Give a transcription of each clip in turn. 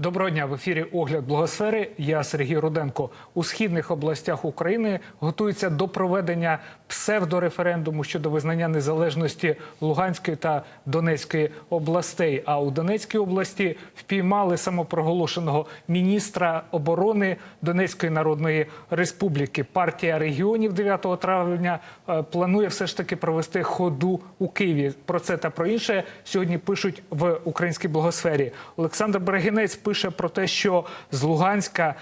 Доброго дня в ефірі Огляд Благосфери. Я Сергій Руденко. У східних областях України готуються до проведення псевдореферендуму щодо визнання незалежності Луганської та Донецької областей. А у Донецькій області впіймали самопроголошеного міністра оборони Донецької Народної Республіки. Партія регіонів 9 травня е, планує все ж таки провести ходу у Києві. Про це та про інше сьогодні пишуть в українській благосфері. Олександр Берегінець пише про те, що з Луганська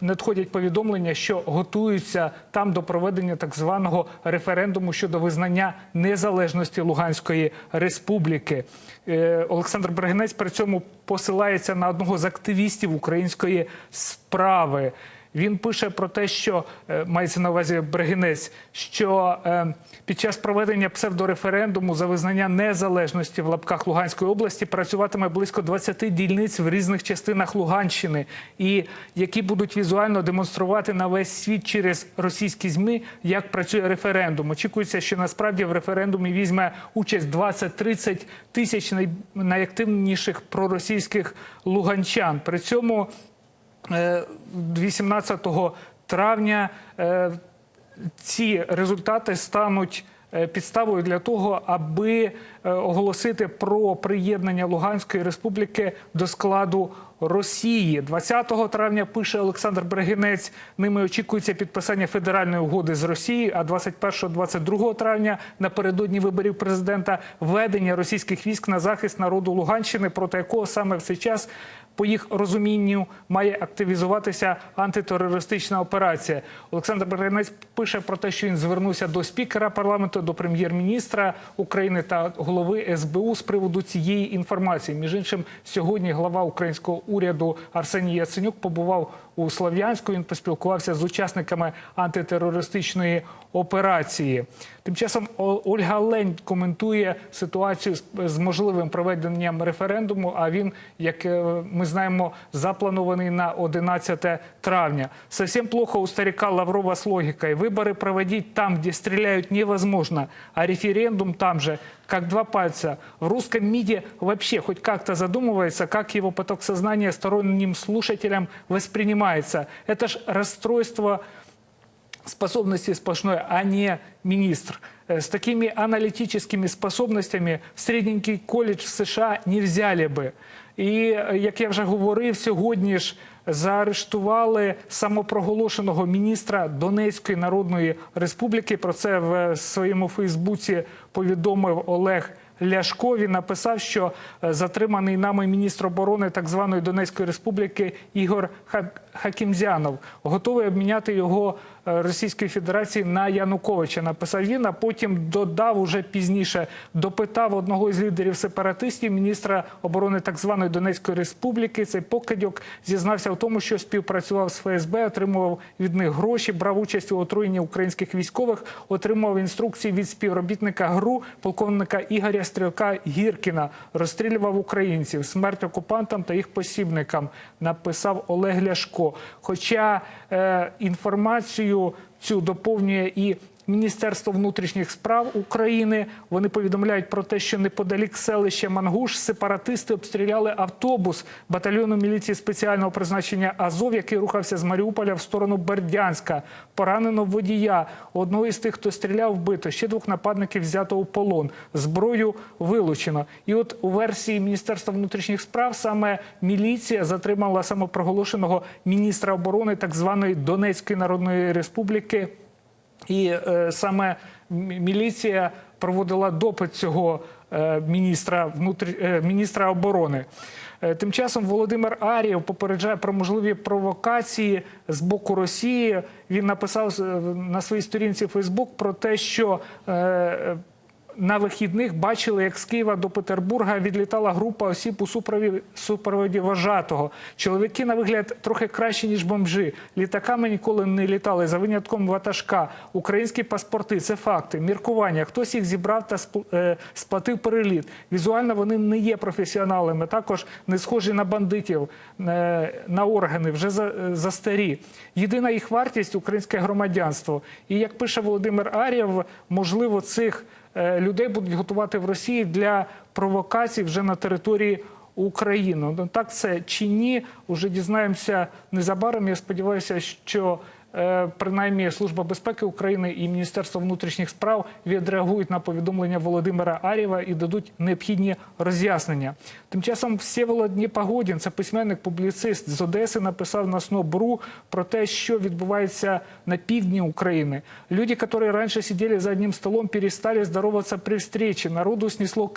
надходять повідомлення, що готуються там до проведення так званого референдуму щодо визнання незалежності Луганської республіки. Е, Олександр Брагинець при цьому посилається на одного з активістів української справи. Він пише про те, що е, мається на увазі Брегінець, що е, під час проведення псевдореферендуму за визнання незалежності в лапках Луганської області працюватиме близько 20 дільниць в різних частинах Луганщини, і які будуть візуально демонструвати на весь світ через російські змі, як працює референдум. Очікується, що насправді в референдумі візьме участь 20-30 тисяч найактивніших проросійських луганчан. При цьому 18 травня е, ці результати стануть е, підставою для того, аби е, оголосити про приєднання Луганської республіки до складу Росії. 20 травня пише Олександр Брегінець. Ними очікується підписання федеральної угоди з Росією. А 21-22 травня напередодні виборів президента введення російських військ на захист народу Луганщини, проти якого саме в цей час по їх розумінню має активізуватися антитерористична операція. Олександр Беренець пише про те, що він звернувся до спікера парламенту, до прем'єр-міністра України та голови СБУ з приводу цієї інформації. Між іншим, сьогодні глава українського уряду Арсеній Яценюк побував у Слов'янську. Він поспілкувався з учасниками антитерористичної операції. Тим часом Ольга Лень коментує ситуацію з, можливим проведенням референдуму. А він, як е, ми знаємо, запланований на 11 травня. Совсем плохо у старика Лаврова с логикой. Выборы проводить там, где стреляют, невозможно, а референдум там же, как два пальца. В русском МИДе вообще хоть как-то задумывается, как его поток сознания сторонним слушателям воспринимается. Это ж расстройство способности сплошной, а не министр. Э, С такими аналитическими способностями в средненький коледж в США не взяли би. І е, як я вже говорив, сьогодні ж заарештували самопроголошеного міністра Донецької Народної Республіки. Про це в своєму Фейсбуці повідомив Олег. Ляшко він написав, що е, затриманий нами міністр оборони так званої Донецької республіки Ігор Хакімзянов готовий обміняти його е, Російської Федерації на Януковича. Написав він, а потім додав уже пізніше, допитав одного із лідерів сепаратистів, міністра оборони так званої Донецької республіки. Цей покидьок зізнався в тому, що співпрацював з ФСБ, отримував від них гроші, брав участь у отруєнні українських військових, отримував інструкції від співробітника ГРУ, полковника Ігоря Стрілка Гіркіна, розстрілював українців, смерть окупантам та їх посібникам. Написав Олег Ляшко. Хоча е, інформацію цю доповнює і Міністерство внутрішніх справ України вони повідомляють про те, що неподалік селища Мангуш сепаратисти обстріляли автобус батальйону міліції спеціального призначення Азов, який рухався з Маріуполя в сторону Бердянська. Поранено водія. Одного із тих, хто стріляв, вбито. Ще двох нападників взято у полон. Зброю вилучено. І от у версії Міністерства внутрішніх справ саме міліція затримала самопроголошеного міністра оборони так званої Донецької Народної Республіки. І е, саме міліція проводила допит цього е, міністра внутр... е, міністра оборони. Тим часом Володимир Арієв попереджає про можливі провокації з боку Росії. Він написав на своїй сторінці Фейсбук про те, що на вихідних бачили, як з Києва до Петербурга відлітала група осіб у супрові- супроводі вожатого. Чоловіки на вигляд трохи краще, ніж бомжі. Літаками ніколи не літали за винятком ватажка. Українські паспорти це факти, міркування. Хтось їх зібрав та е, сплатив переліт. Візуально вони не є професіоналами. Також не схожі на бандитів, е, на органи, вже е, застарі. Єдина їх вартість українське громадянство. І як пише Володимир Арєв, можливо, цих людей будуть готувати в Росії для провокацій вже на території Україну. Ну так це чи ні? Уже дізнаємося незабаром. Я сподіваюся, що е, принаймні Служба безпеки України і Міністерство внутрішніх справ відреагують на повідомлення Володимира Арєва і дадуть необхідні роз'яснення. Тим часом Всеволод Непогодін, це письменник, публіцист з Одеси, написав на СНОБРУ про те, що відбувається на півдні України. Люди, які раніше сиділи за одним столом, перестали здороватися при встрече. Народу снесло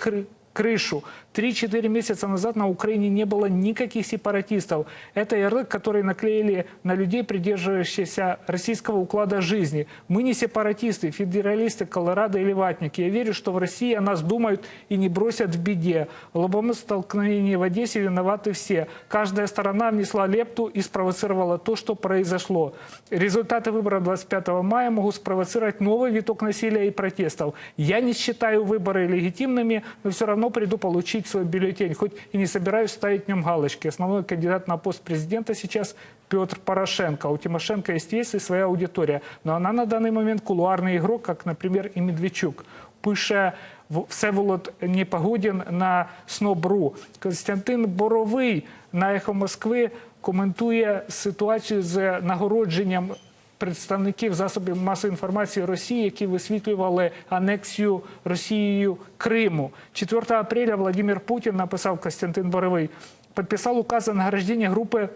крышу. 3-4 месяца назад на Украине не было никаких сепаратистов. Это ярлык, который наклеили на людей, придерживающихся российского уклада жизни. Мы не сепаратисты, федералисты, колорадо или ватники. Я верю, что в России о нас думают и не бросят в беде. В лобовом столкновении в Одессе виноваты все. Каждая сторона внесла лепту и спровоцировала то, что произошло. Результаты выборов 25 мая могут спровоцировать новый виток насилия и протестов. Я не считаю выборы легитимными, но все равно приду получить свой бюллетень, хоть и не собираюсь ставить в нем галочки. Основной кандидат на пост президента сейчас Петр Порошенко. У Тимошенко есть вес и своя аудитория, но она на данный момент кулуарный игрок, как, например, и Медведчук. Пише Всеволод Непогодін на СНОБРУ. Костянтин Боровий на «Ехо Москви» коментує ситуацію з нагородженням представників засобів масової інформації Росії, які висвітлювали анексію Росією Криму. 4 апреля Владимир Путін написав Костянтин Боровий, підписав указ о награждении группы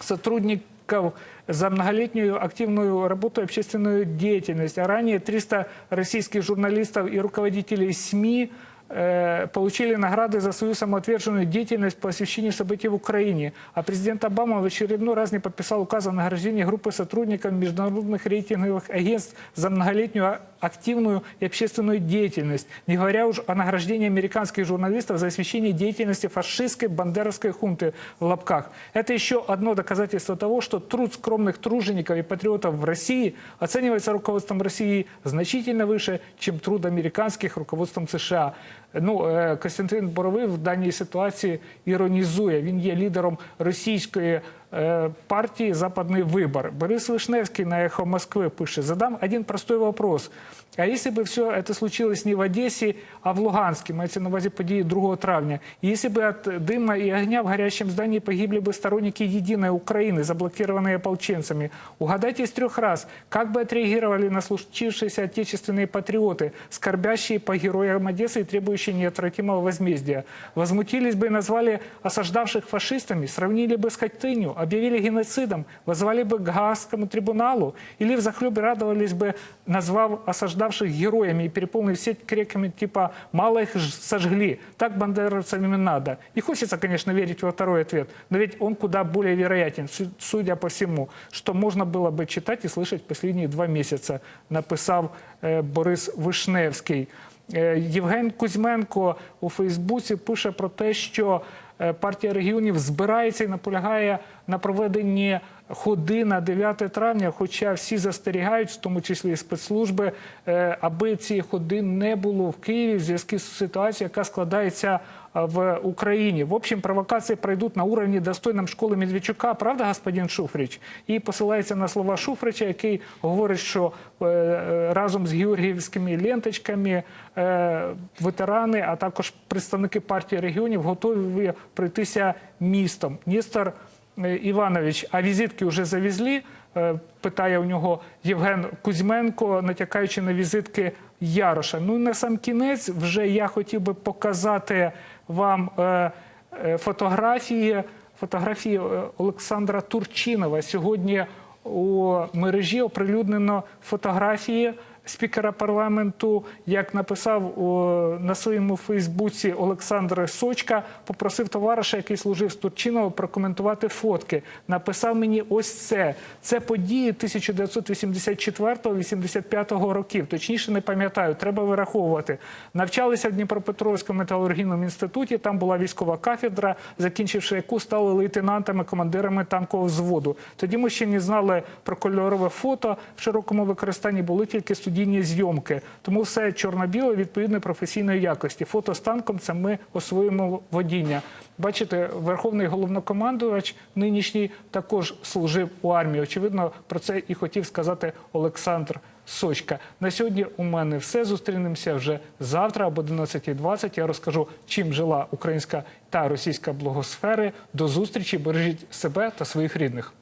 сотрудников за многолетнюю активную работу и общественную деятельность. А ранее 300 российских журналистов и руководителей СМИ получили награды за свою самоотверженную деятельность по освещению событий в Украине. А президент Обама в очередной раз не подписал указ о награждении группы сотрудников международных рейтинговых агентств за многолетнюю а- активную и общественную деятельность, не говоря уж о награждении американских журналистов за освещение деятельности фашистской бандеровской хунты в лапках. Это еще одно доказательство того, что труд скромных тружеников и патриотов в России оценивается руководством России значительно выше, чем труд американских руководством США. Ну, е, Костянтин Боровий в даній ситуації іронізує. Він є лідером російської е, партии «Западный выбор». Борис Вишневский на «Эхо Москвы» пишет, задам один простой вопрос. А если бы все это случилось не в Одессе, а в Луганске, мається на увазі події 2 травня, и если бы от дыма и огня в горящем здании погибли бы сторонники «Единой Украины», заблокированные ополченцами, угадайте из трех раз, как бы отреагировали на случившиеся отечественные патриоты, скорбящие по героям Одессы и требующие неотвратимого возмездия? Возмутились бы и назвали осаждавших фашистами, сравнили бы с Хатынью, объявили геноцидом, возвали бы к Гаагскому трибуналу или взахлебе радовались бы, назвав осаждавших героями и переполнив сеть криками типа «мало их ж- сожгли», так бандеровцам им и надо. Не хочется, конечно, верить во второй ответ, но ведь он куда более вероятен, су- судя по всему, что можно было бы читать и слышать последние два месяца, написав э, Борис Вишневський. Е, Євген Кузьменко у Фейсбуці пише про те, що е, партія регіонів збирається і наполягає на проведенні ходи на 9 травня, хоча всі застерігають, в тому числі і спецслужби, е, аби ці ходи не було в Києві в зв'язку з ситуацією, яка складається в Україні. В общем, провокації пройдуть на уровні достойном школи Медведчука, правда, господин Шуфрич? І посилається на слова Шуфрича, який говорить, що е, е, разом з георгіївськими ленточками е, ветерани, а також представники партії регіонів готові пройтися містом. Е, Іванович, а візитки вже завезли? Е, Питає у нього Євген Кузьменко, натякаючи на візитки Яроша. Ну і на сам кінець вже я хотів би показати вам е, е, фотографії, фотографії е, Олександра Турчинова. Сьогодні у мережі оприлюднено фотографії спікера парламенту, як написав на своєму Фейсбуці Олександр Сочка, попросив товариша, який служив з Турчинова, прокоментувати фотки. Написав мені ось це. Це події 1984-85 років. Точніше не пам'ятаю, треба вираховувати. Навчалися в Дніпропетровському металургійному інституті. Там була військова кафедра, закінчивши яку стали лейтенантами, командирами танкового взводу. Тоді ми ще не знали про кольорове фото. В широкому використанні були тільки студійні зйомки. Тому все чорно-біле відповідної професійної якості. Фото з танком це ми освоїмо водіння. Бачите, верховний головнокомандувач нинішній також служив у армії. Очевидно, про це і хотів сказати Олександр Сочка. На сьогодні у мене все. Зустрінемося вже завтра об 11.20. Я розкажу, чим жила українська та російська блогосфери. До зустрічі. Бережіть себе та своїх рідних.